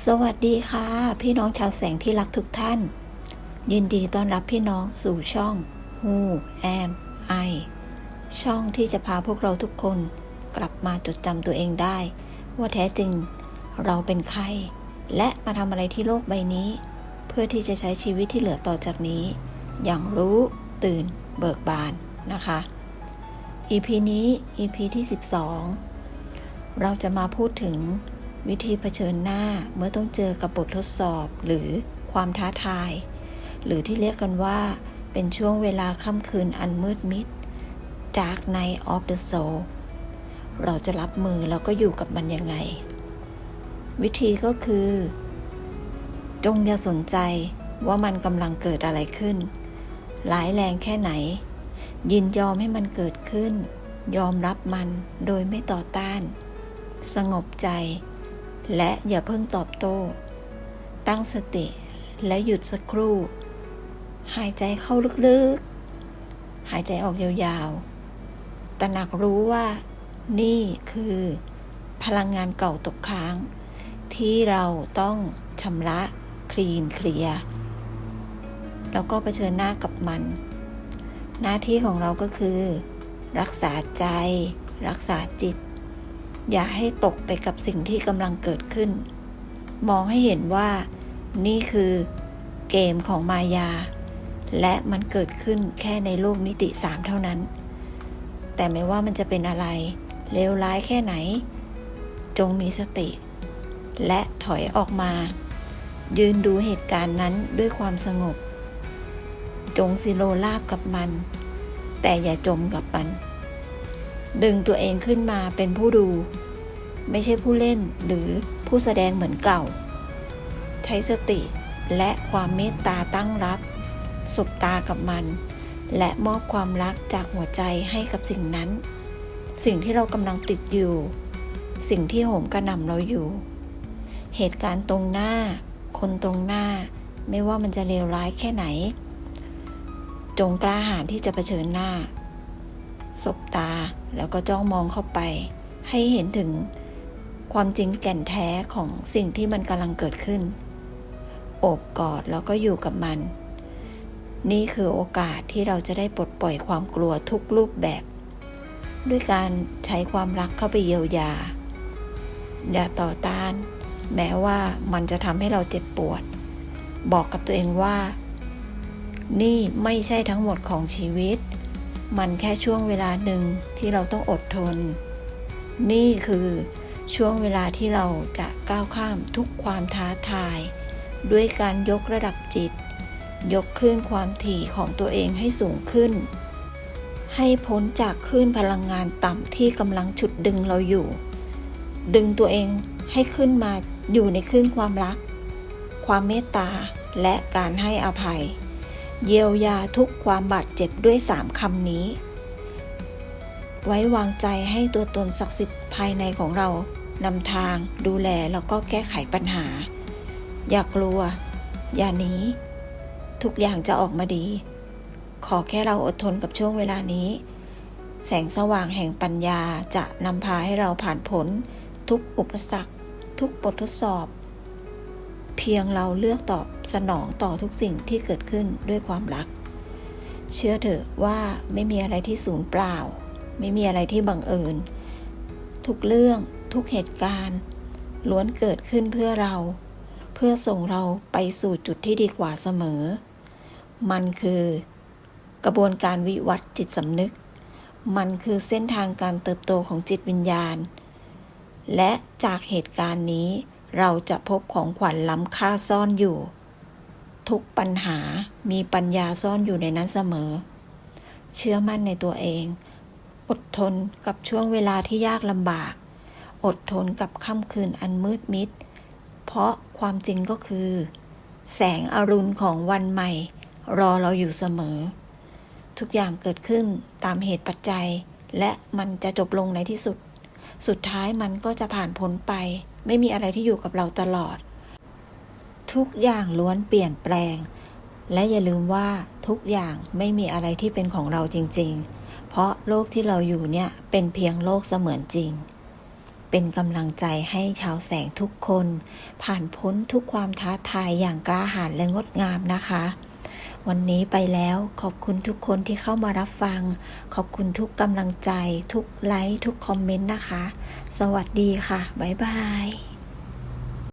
สวัสดีค่ะ พี่น้องชาวแสงที่รักทุกท่าน ยินดีต้อนรับพี่น้องสู่ช่อง Who Am I ช่องที่จะพาพวกเราทุกคนกลับมาจดจำตัวเองได้ ว่าแท้จริงเราเป็นใคร และมาทำอะไรที่โลกใบนี้ เพื่อที่จะใช้ชีวิตที่เหลือต่อจากนี้ อย่างรู้ตื่นเบิกบานนะคะ EP นี้ EP ที่ 12 เราจะมาพูดถึง วิธีเผชิญหน้าเมื่อต้องเจอกับบททดสอบหรือความท้าทาย หรือที่เรียกกันว่า เป็นช่วงเวลาค่ำคืนอันมืดมิด Dark Night of the Soul เราจะรับมือแล้วก็อยู่กับมันยังไง วิธีก็คือ จงอย่าสนใจว่ามันกำลังเกิดอะไรขึ้นร้ายแรงแค่ไหน ยินยอมให้มันเกิดขึ้น ยอมรับมันโดยไม่ต่อต้าน สงบใจ และอย่าเพิ่งตอบโต้ ตั้งสติและหยุดสักครู่ หายใจเข้าลึกๆ หายใจออกยาวๆ ตระหนักรู้ว่า นี่คือ พลังงานเก่าตกค้าง ที่เราต้องชำระคลีนเคลียร์แล้วก็เผชิญหน้ากับมัน หน้าที่ของเราก็คือ รักษาใจ รักษาจิต อย่าให้ตกไปกับสิ่งที่กำลังเกิดขึ้น มองให้เห็นว่า นี่คือเกมของมายา และมันเกิดขึ้นแค่ในโลกมิติสามเท่านั้น แต่ไม่ว่ามันจะเป็นอะไร เลวร้ายแค่ไหน จงมีสติ และถอยออกมา ยืนดูเหตุการณ์นั้นด้วยความสงบ จงสิโลลาบกับมัน แต่อย่าจมกับมัน ดึงตัวเองขึ้นมาเป็นผู้ดู ไม่ใช่ผู้เล่นหรือผู้แสดงเหมือนเก่า ใช้สติและความเมตตาตั้งรับ สบตากับมัน และมอบความรักจากหัวใจให้กับสิ่งนั้น สิ่งที่เรากำลังติดอยู่ สิ่งที่โหมกระหน่ำเราอยู่ เหตุการณ์ตรงหน้า คนตรงหน้า ไม่ว่ามันจะเลวร้ายแค่ไหน จงกล้าหาญที่จะเผชิญหน้า สบตา แล้วก็จ้องมองเข้าไป ให้เห็นถึงความจริงแก่นแท้ของสิ่งที่มันกำลังเกิดขึ้น โอบกอดแล้วก็อยู่กับมัน นี่คือโอกาสที่เราจะได้ปลดปล่อยความกลัวทุกรูปแบบ ด้วยการใช้ความรักเข้าไปเยียวยา อย่าต่อต้าน แม้ว่ามันจะทำให้เราเจ็บปวด บอกกับตัวเองว่า นี่ไม่ใช่ทั้งหมดของชีวิต มันแค่ช่วงเวลาหนึ่งที่เราต้องอดทน นี่คือช่วงเวลาที่เราจะก้าวข้ามทุกความท้าทาย ด้วยการยกระดับจิต ยกคลื่นความถี่ของตัวเองให้สูงขึ้น ให้พ้นจากคลื่นพลังงานต่ำที่กำลังฉุดดึงเราอยู่ ดึงตัวเองให้ขึ้นมาอยู่ในคลื่นความรัก ความเมตตาและการให้อภัย เยียวยาทุกความบาดเจ็บด้วยสามคำนี้ ไว้วางใจให้ตัวตนศักดิ์สิทธิ์ภายในของเรานำทางดูแลแล้วก็แก้ไขปัญหา อย่ากลัว อย่าหนีทุกอย่างจะออกมาดี ขอแค่เราอดทนกับช่วงเวลานี้ แสงสว่างแห่งปัญญาจะนำพาให้เราผ่านพ้นทุกอุปสรรค ทุกบททดสอบ เพียงเราเลือกตอบสนองต่อทุกสิ่งที่เกิดขึ้นด้วยความรัก เชื่อเถอะว่าไม่มีอะไรที่สูญเปล่า ไม่มีอะไรที่บังเอิญ ทุกเรื่องทุกเหตุการณ์ ล้วนเกิดขึ้นเพื่อเรา เพื่อส่งเราไปสู่จุดที่ดีกว่าเสมอ มันคือ กระบวนการวิวัฒน์จิตสำนึก มันคือเส้นทางการเติบโตของจิตวิญญาณ และจากเหตุการณ์นี้ เราจะพบของขวัญล้ำค่าซ่อนอยู่ ทุกปัญหามีปัญญาซ่อนอยู่ในนั้นเสมอ เชื่อมั่นในตัวเอง อดทนกับช่วงเวลาที่ยากลำบาก อดทนกับค่ำคืนอันมืดมิด เพราะความจริงก็คือ แสงอรุณของวันใหม่ รอเราอยู่เสมอ ทุกอย่างเกิดขึ้นตามเหตุปัจจัย และมันจะจบลงในที่สุด สุดท้ายมันก็จะผ่านพ้นไป ไม่มีอะไรที่อยู่กับเราตลอด ทุกอย่างล้วนเปลี่ยนแปลง และอย่าลืมว่าทุกอย่างไม่มีอะไรที่เป็นของเราจริง ๆ เพราะโลกที่เราอยู่เนี่ยเป็นเพียงโลกเสมือนจริง เป็นกำลังใจให้ชาวแสงทุกคน ผ่านพ้นทุกความท้าทายอย่างกล้าหาญและงดงามนะคะ วันนี้ไปแล้วขอบคุณทุกคนที่เข้ามารับฟัง ขอบคุณทุกกำลังใจ ทุกไลค์ ทุกคอมเมนต์นะคะ สวัสดีค่ะ บ๊ายบาย